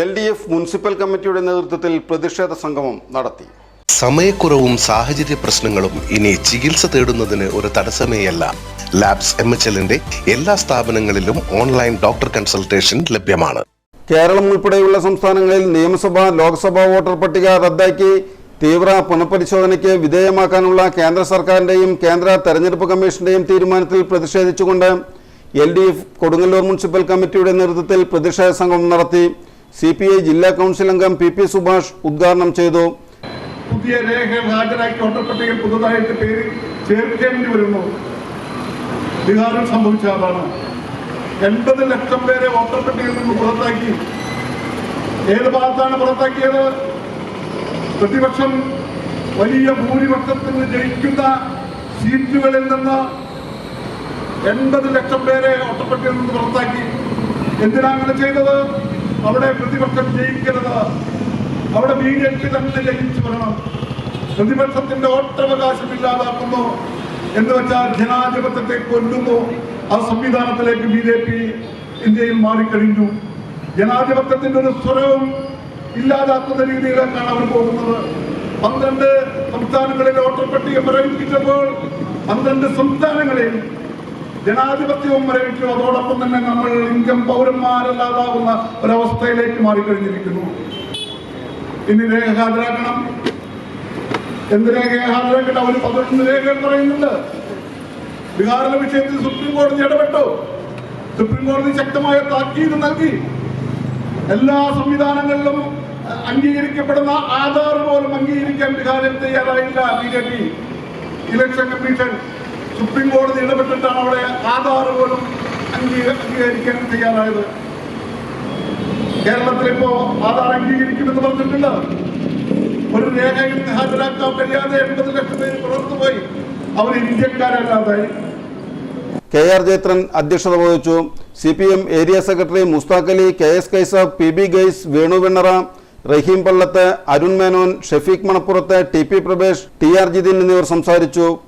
L D F municipal കമ്മിറ്റിയുടെ നേതൃത്വത്തിൽ പ്രതിഷേധ സംഗമം നടത്തി. സമയക്കുറവും സാഹചര്യ പ്രശ്നങ്ങളും ഇനി ചികിത്സ തേടുന്നതിന് ഒരു തടസ്സമേയല്ല. ലാബ്സ് എം എച്ച് എല്ലിന്റെ എല്ലാ സ്ഥാപനങ്ങളിലും ഓൺലൈൻ ഡോക്ടർ കൺസൾട്ടേഷൻ ലഭ്യമാണ്. കേരളം ഉൾപ്പെടെയുള്ള സംസ്ഥാനങ്ങളിൽ നിയമസഭ ലോക്സഭാ വോട്ടർ പട്ടിക റദ്ദാക്കി തീവ്ര പുനഃപരിശോധനയ്ക്ക് വിധേയമാക്കാനുള്ള കേന്ദ്ര സർക്കാരിന്റെയും കേന്ദ്ര തെരഞ്ഞെടുപ്പ് കമ്മീഷന്റെയും തീരുമാനത്തിൽ പ്രതിഷേധിച്ചുകൊണ്ട് L D F Kodungallur municipal കമ്മിറ്റിയുടെ നേതൃത്വത്തിൽ പ്രതിഷേധ സംഗമം നടത്തി. സി പി ഐ ജില്ലാ കൗൺസിൽ അംഗം പി പി സുഭാഷ് ഉദ്ഘാടനം ചെയ്തു. പുതിയ രേഖകൾ ഹാജരാക്കി വോട്ടർ പട്ടികയിൽ പുതുതായിട്ട് പേര് ചേർക്കേണ്ടി വരുന്നു. ബീഹാറിൽ സംഭവിച്ച അതാണ് എൺപത് ലക്ഷം പേരെ വോട്ടർ പട്ടികയിൽ നിന്ന് പുറത്താക്കി. ഏത് ഭാഗത്താണ് പുറത്താക്കിയത്? പ്രതിപക്ഷം വലിയ ഭൂരിപക്ഷത്തിന് ജയിക്കുന്ന സീറ്റുകളിൽ നിന്ന് എൺപത് ലക്ഷം പേരെ വോട്ടർ പട്ടികയിൽ നിന്ന് പുറത്താക്കി. എന്തിനാ അങ്ങനെ ചെയ്തത്? അവിടെ പ്രതിപക്ഷം ജയിക്കരുത്. അവിടെ പി തന്നെ ജയിച്ചു വരണം. പ്രതിപക്ഷത്തിന്റെ ഓട്ടവകാശം ഇല്ലാതാക്കുന്നു എന്ന് വെച്ചാൽ ജനാധിപത്യത്തെ കൊല്ലുന്നു. ആ സംവിധാനത്തിലേക്ക് ബി ജെ പി ഇന്ത്യയിൽ മാറിക്കഴിഞ്ഞു. ജനാധിപത്യത്തിന്റെ ഒരു സ്വരവും ഇല്ലാതാക്കുന്ന രീതിയിലേക്കാണ് അവർ പോകുന്നത്. പന്ത്രണ്ട് സംസ്ഥാനങ്ങളിൽ വോട്ടർ പട്ടിക പ്രയോഗിച്ചപ്പോൾ പന്ത്രണ്ട് സംസ്ഥാനങ്ങളിൽ ജനാധിപത്യവും മരവിക്കും അതോടൊപ്പം തന്നെ നമ്മൾ ഇന്ത്യൻ പൗരന്മാരല്ലാതാവുന്ന ഒരവസ്ഥയിലേക്ക് മാറിക്കഴിഞ്ഞിരിക്കുന്നു. ഇനി രേഖ ഹാജരാക്കണം. എന്ത് രേഖ ഹാജരാക്കട്ടെ? അവർ പതിനൊന്ന് രേഖകൾ പറയുന്നുണ്ട്. ബീഹാറിലെ വിഷയത്തിൽ സുപ്രീം കോടതി ഇടപെട്ടു. സുപ്രീം കോടതി ശക്തമായ താക്കീത് നൽകി. എല്ലാ സംവിധാനങ്ങളിലും അംഗീകരിക്കപ്പെടുന്ന ആധാർ പോലും അംഗീകരിക്കാൻ ബീഹാറിൽ തയ്യാറായില്ല B J P. Election commission supreme കോടതി ഇടപെട്ടിട്ടാണ് അവിടെ ആധാർ പോലും അംഗീക- അംഗീകരിക്കാൻ തയ്യാറായത്. കേരളത്തിൽ ഇപ്പോ ആധാർ അംഗീകരിക്കുമെന്ന് പറഞ്ഞിട്ടില്ല ഒരു രേഖയിൽ ഹാജരാക്കാൻ കഴിയാതെ എൺപത് ലക്ഷം പേര് പുറത്തുപോയി അവർ ഇന്ത്യക്കാരല്ലാതായി. കെ ആർ ജയത്രൻ അധ്യക്ഷത വഹിച്ചു. C P M area secretary Musthaq Ali K S Kaisab P B Gais Venu Vennara Raheem Pallath Arun Menon Shefeeq Manappurath T P Prabhesh T R Jithin എന്നിവർ സംസാരിച്ചു.